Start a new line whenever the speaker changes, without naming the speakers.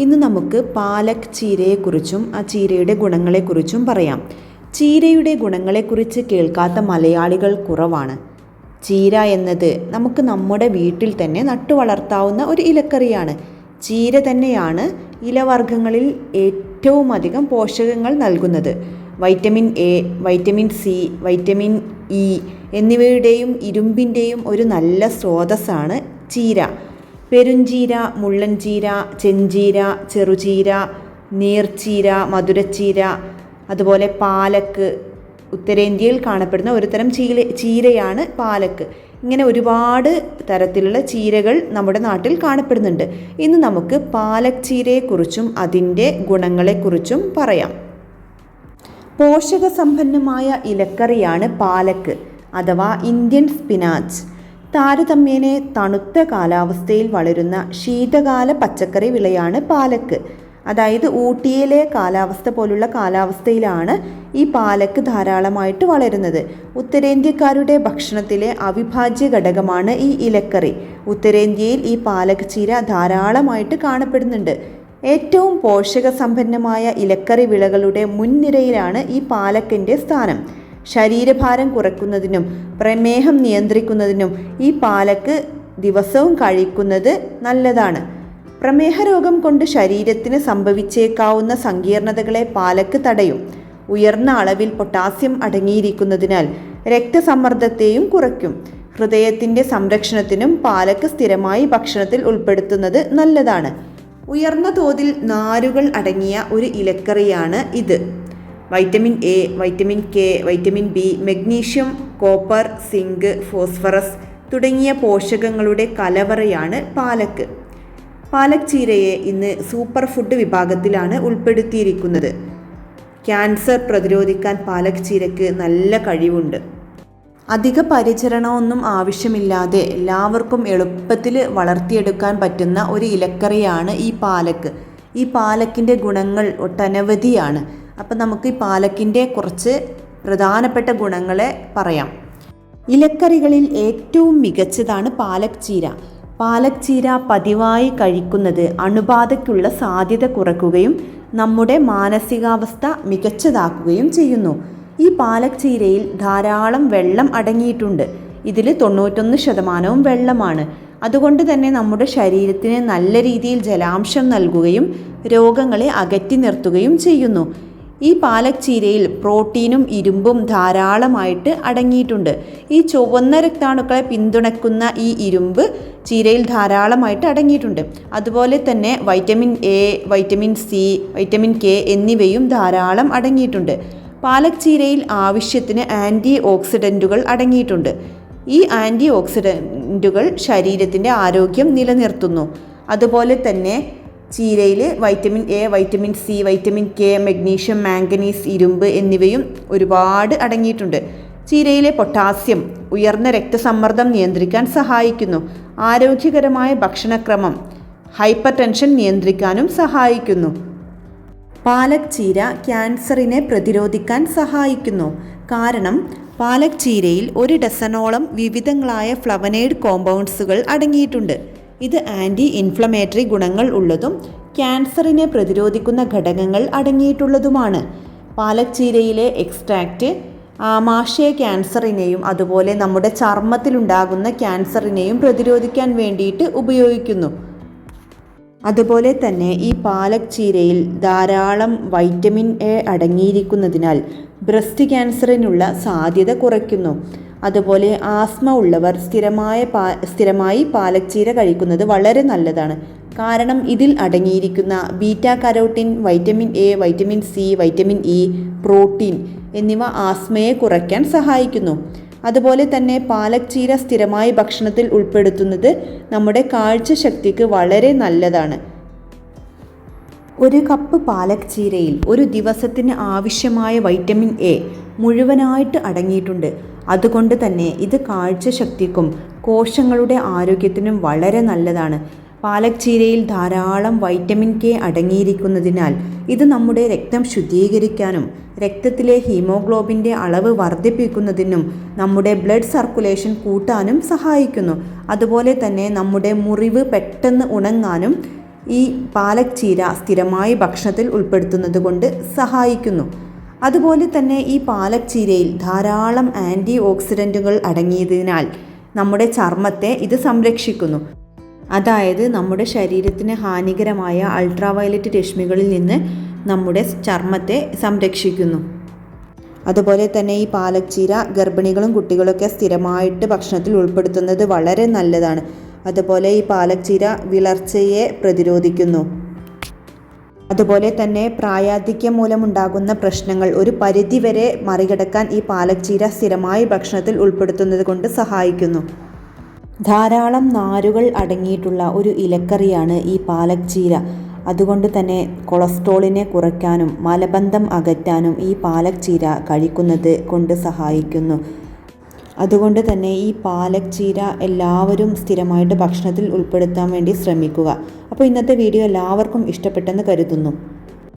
ഇന്ന് നമുക്ക് പാലക് ചീരയെക്കുറിച്ചും ആ ചീരയുടെ ഗുണങ്ങളെക്കുറിച്ചും പറയാം. ചീരയുടെ ഗുണങ്ങളെക്കുറിച്ച് കേൾക്കാത്ത മലയാളികൾ കുറവാണ്. ചീര എന്നത് നമുക്ക് നമ്മുടെ വീട്ടിൽ തന്നെ നട്ടു വളർത്താവുന്ന ഒരു ഇലക്കറിയാണ്. ചീര തന്നെയാണ് ഇലവർഗങ്ങളിൽ ഏറ്റവും അധികം പോഷകങ്ങൾ നൽകുന്നത്. Vitamin A vitamin C vitamin E എന്നിവയുടെയും ഇരുമ്പിന്റെയും ഒരു നല്ല സ്രോതസ്സാണ് ചീര. പെരുംചീര മുള്ളൻചീര ചെഞ്ചീര ചെറുചീര നീർച്ചീര മധുരച്ചീര അതുപോലെ പാലക്ക്. ഉത്തരേന്ത്യയിൽ കാണപ്പെടുന്ന ഒരു തരം ചീല ചീരയാണ് പാലക്ക്. ഇങ്ങനെ ഒരുപാട് തരത്തിലുള്ള ചീരകൾ നമ്മുടെ നാട്ടിൽ കാണപ്പെടുന്നുണ്ട്. ഇന്ന് നമുക്ക് പാലക് ചീരയെക്കുറിച്ചും അതിന്റെ ഗുണങ്ങളെക്കുറിച്ചും പറയാം. പോഷകസമ്പന്നമായ ഇലക്കറിയാണ് പാലക്ക് അഥവാ ഇന്ത്യൻ സ്പിനാച്ച്. താരതമ്യേന തണുത്ത കാലാവസ്ഥയിൽ വളരുന്ന ശീതകാല പച്ചക്കറി വിളയാണ് പാലക്ക്. അതായത് ഊട്ടിയിലെ കാലാവസ്ഥ പോലുള്ള കാലാവസ്ഥയിലാണ് ഈ പാലക്ക് ധാരാളമായിട്ട് വളരുന്നത്. ഉത്തരേന്ത്യക്കാരുടെ ഭക്ഷണത്തിലെ അവിഭാജ്യ ഘടകമാണ് ഈ ഇലക്കറി. ഉത്തരേന്ത്യയിൽ ഈ പാലക്ക് ചീര ധാരാളമായിട്ട് കാണപ്പെടുന്നുണ്ട്. ഏറ്റവും പോഷകസമ്പന്നമായ ഇലക്കറി വിളകളുടെ മുൻനിരയിലാണ് ഈ പാലക്കിന്റെ സ്ഥാനം. ശരീരഭാരം കുറയ്ക്കുന്നതിനും പ്രമേഹം നിയന്ത്രിക്കുന്നതിനും ഈ പാലക്ക് ദിവസവും കഴിക്കുന്നത് നല്ലതാണ്. പ്രമേഹ രോഗം കൊണ്ട് ശരീരത്തിന് സംഭവിച്ചേക്കാവുന്ന സങ്കീർണതകളെ പാലക്ക് തടയും. ഉയർന്ന അളവിൽ പൊട്ടാസ്യം അടങ്ങിയിരിക്കുന്നതിനാൽ രക്തസമ്മർദ്ദത്തെയും കുറയ്ക്കും. ഹൃദയത്തിന്റെ സംരക്ഷണത്തിനും പാലക്ക് സ്ഥിരമായി ഭക്ഷണത്തിൽ ഉൾപ്പെടുത്തുന്നത് നല്ലതാണ്. ഉയർന്ന തോതിൽ നാരുകൾ അടങ്ങിയ ഒരു ഇലക്കറിയാണ് ഇത്. Vitamin A vitamin K vitamin B magnesium copper zinc phosphorus തുടങ്ങിയ പോഷകങ്ങളുടെ കലവറയാണ് പാലക്ക് പാലക് ചീരയെ ഇന്ന് സൂപ്പർ ഫുഡ് വിഭാഗത്തിലാണ് ഉൾപ്പെടുത്തിയിരിക്കുന്നത്. ക്യാൻസർ പ്രതിരോധിക്കാൻ പാലക് ചീരയ്ക്ക് നല്ല കഴിവുണ്ട്. അധിക പരിചരണമൊന്നും ആവശ്യമില്ലാതെ എല്ലാവർക്കും എളുപ്പത്തിൽ വളർത്തിയെടുക്കാൻ പറ്റുന്ന ഒരു ഇലക്കറിയാണ് ഈ പാലക്ക് ഈ പാലക്കിന്റെ ഗുണങ്ങൾ ഒട്ടനവധിയാണ്. അപ്പം നമുക്ക് ഈ പാലക്കിന്റെ കുറച്ച് പ്രധാനപ്പെട്ട ഗുണങ്ങളെ പറയാം. ഇലക്കറികളിൽ ഏറ്റവും മികച്ചതാണ് പാലക് ചീര. പാലക് ചീര പതിവായി കഴിക്കുന്നത് അണുബാധയ്ക്കുള്ള സാധ്യത കുറയ്ക്കുകയും നമ്മുടെ മാനസികാവസ്ഥ മികച്ചതാക്കുകയും ചെയ്യുന്നു. ഈ പാലക് ചീരയിൽ ധാരാളം വെള്ളം അടങ്ങിയിട്ടുണ്ട്. ഇതിൽ തൊണ്ണൂറ്റൊന്ന് ശതമാനവും വെള്ളമാണ്. അതുകൊണ്ട് തന്നെ നമ്മുടെ ശരീരത്തിന് നല്ല രീതിയിൽ ജലാംശം നൽകുകയും രോഗങ്ങളെ അകറ്റി നിർത്തുകയും ചെയ്യുന്നു. ഈ പാലക് ചീരയിൽ പ്രോട്ടീനും ഇരുമ്പും ധാരാളമായിട്ട് അടങ്ങിയിട്ടുണ്ട്. ഈ ചുവന്ന രക്താണുക്കളെ പിന്തുണയ്ക്കുന്ന ഈ ഇരുമ്പ് ചീരയിൽ ധാരാളമായിട്ട് അടങ്ങിയിട്ടുണ്ട്. അതുപോലെ തന്നെ vitamin A vitamin C vitamin K എന്നിവയും ധാരാളം അടങ്ങിയിട്ടുണ്ട്. പാലക് ചീരയിൽ ആവശ്യത്തിന് ആന്റി ഓക്സിഡന്റുകൾ അടങ്ങിയിട്ടുണ്ട്. ഈ ആന്റി ഓക്സിഡന്റുകൾ ശരീരത്തിന്റെ ആരോഗ്യം നിലനിർത്തുന്നു. അതുപോലെ തന്നെ ചീരയിൽ vitamin A vitamin C vitamin K magnesium manganese ഇരുമ്പ് എന്നിവയും ഒരുപാട് അടങ്ങിയിട്ടുണ്ട്. ചീരയിലെ പൊട്ടാസ്യം ഉയർന്ന രക്തസമ്മർദ്ദം നിയന്ത്രിക്കാൻ സഹായിക്കുന്നു. ആരോഗ്യകരമായ ഭക്ഷണക്രമം ഹൈപ്പർ ടെൻഷൻ നിയന്ത്രിക്കാനും സഹായിക്കുന്നു. പാലക് ചീര ക്യാൻസറിനെ പ്രതിരോധിക്കാൻ സഹായിക്കുന്നു. കാരണം പാലക് ചീരയിൽ ഒരു ഡസനോളം വിവിധങ്ങളായ ഫ്ലവനേഡ് കോമ്പൗണ്ട്സുകൾ അടങ്ങിയിട്ടുണ്ട്. ഇത് ആന്റി ഇൻഫ്ലമേറ്ററി ഗുണങ്ങൾ ഉള്ളതും ക്യാൻസറിനെ പ്രതിരോധിക്കുന്ന ഘടകങ്ങൾ അടങ്ങിയിട്ടുള്ളതുമാണ്. പാലച്ചീരയിലെ എക്സ്ട്രാക്റ്റ് ആമാശയ ക്യാൻസറിനെയും അതുപോലെ നമ്മുടെ ചർമ്മത്തിലുണ്ടാകുന്ന ക്യാൻസറിനെയും പ്രതിരോധിക്കാൻ വേണ്ടിയിട്ട് ഉപയോഗിക്കുന്നു. അതുപോലെ തന്നെ ഈ പാലക് ചീരയിൽ ധാരാളം വൈറ്റമിൻ എ അടങ്ങിയിരിക്കുന്നതിനാൽ ബ്രസ്റ്റ് ക്യാൻസറിനുള്ള സാധ്യത കുറയ്ക്കുന്നു. അതുപോലെ ആസ്മ ഉള്ളവർ സ്ഥിരമായ പാ സ്ഥിരമായി പാലക് ചീര കഴിക്കുന്നത് വളരെ നല്ലതാണ്. കാരണം ഇതിൽ അടങ്ങിയിരിക്കുന്ന beta carotene vitamin A vitamin C vitamin E protein എന്നിവ ആസ്മയെ കുറയ്ക്കാൻ സഹായിക്കുന്നു. അതുപോലെ തന്നെ പാലക് ചീര സ്ഥിരമായി ഭക്ഷണത്തിൽ ഉൾപ്പെടുത്തുന്നത് നമ്മുടെ കാഴ്ചശക്തിക്ക് വളരെ നല്ലതാണ്. ഒരു കപ്പ് പാലക് ചീരയിൽ ഒരു ദിവസത്തിന് ആവശ്യമായ വൈറ്റമിൻ എ മുഴുവനായിട്ട് അടങ്ങിയിട്ടുണ്ട്. അതുകൊണ്ട് തന്നെ ഇത് കാഴ്ചശക്തിക്കും കോശങ്ങളുടെ ആരോഗ്യത്തിനും വളരെ നല്ലതാണ്. പാലക് ചീരയിൽ ധാരാളം വൈറ്റമിൻ കെ അടങ്ങിയിരിക്കുന്നതിനാൽ ഇത് നമ്മുടെ രക്തം ശുദ്ധീകരിക്കാനും രക്തത്തിലെ ഹീമോഗ്ലോബിന്റെ അളവ് വർദ്ധിപ്പിക്കുന്നതിനും നമ്മുടെ ബ്ലഡ് സർക്കുലേഷൻ കൂട്ടാനും സഹായിക്കുന്നു. അതുപോലെ തന്നെ നമ്മുടെ മുറിവ് പെട്ടെന്ന് ഉണങ്ങാനും ഈ പാലക് ചീര സ്ഥിരമായി ഭക്ഷണത്തിൽ ഉൾപ്പെടുത്തുന്നത് കൊണ്ട് സഹായിക്കുന്നു. അതുപോലെ തന്നെ ഈ പാലക് ചീരയിൽ ധാരാളം ആന്റി ഓക്സിഡന്റുകൾ അടങ്ങിയതിനാൽ നമ്മുടെ ചർമ്മത്തെ ഇത് സംരക്ഷിക്കുന്നു. അതായത് നമ്മുടെ ശരീരത്തിന് ഹാനികരമായ അൾട്രാവയലറ്റ് രശ്മികളിൽ നിന്ന് നമ്മുടെ ചർമ്മത്തെ സംരക്ഷിക്കുന്നു. അതുപോലെ തന്നെ ഈ പാലക് ചീര ഗർഭിണികളും കുട്ടികളൊക്കെ സ്ഥിരമായിട്ട് ഭക്ഷണത്തിൽ ഉൾപ്പെടുത്തുന്നത് വളരെ നല്ലതാണ്. അതുപോലെ ഈ പാലക് ചീര വിളർച്ചയെ പ്രതിരോധിക്കുന്നു. അതുപോലെ തന്നെ പ്രായാധിക്യം മൂലമുണ്ടാകുന്ന പ്രശ്നങ്ങൾ ഒരു പരിധിവരെ മറികടക്കാൻ ഈ പാലക് ചീര സ്ഥിരമായി ഭക്ഷണത്തിൽ ഉൾപ്പെടുത്തുന്നത് കൊണ്ട് സഹായിക്കുന്നു. ധാരാളം നാരുകൾ അടങ്ങിയിട്ടുള്ള ഒരു ഇലക്കറിയാണ് ഈ പാലക് ചീര അതുകൊണ്ട് തന്നെ കൊളസ്ട്രോളിനെ കുറയ്ക്കാനും മലബന്ധം അകറ്റാനും ഈ പാലക് ചീര കഴിക്കുന്നത് കൊണ്ട് സഹായിക്കുന്നു. അതുകൊണ്ട് തന്നെ ഈ പാലക് ചീര എല്ലാവരും സ്ഥിരമായിട്ട് ഭക്ഷണത്തിൽ ഉൾപ്പെടുത്താൻ വേണ്ടി ശ്രമിക്കുക. അപ്പോൾ ഇന്നത്തെ വീഡിയോ എല്ലാവർക്കും ഇഷ്ടപ്പെട്ടെന്ന് കരുതുന്നു.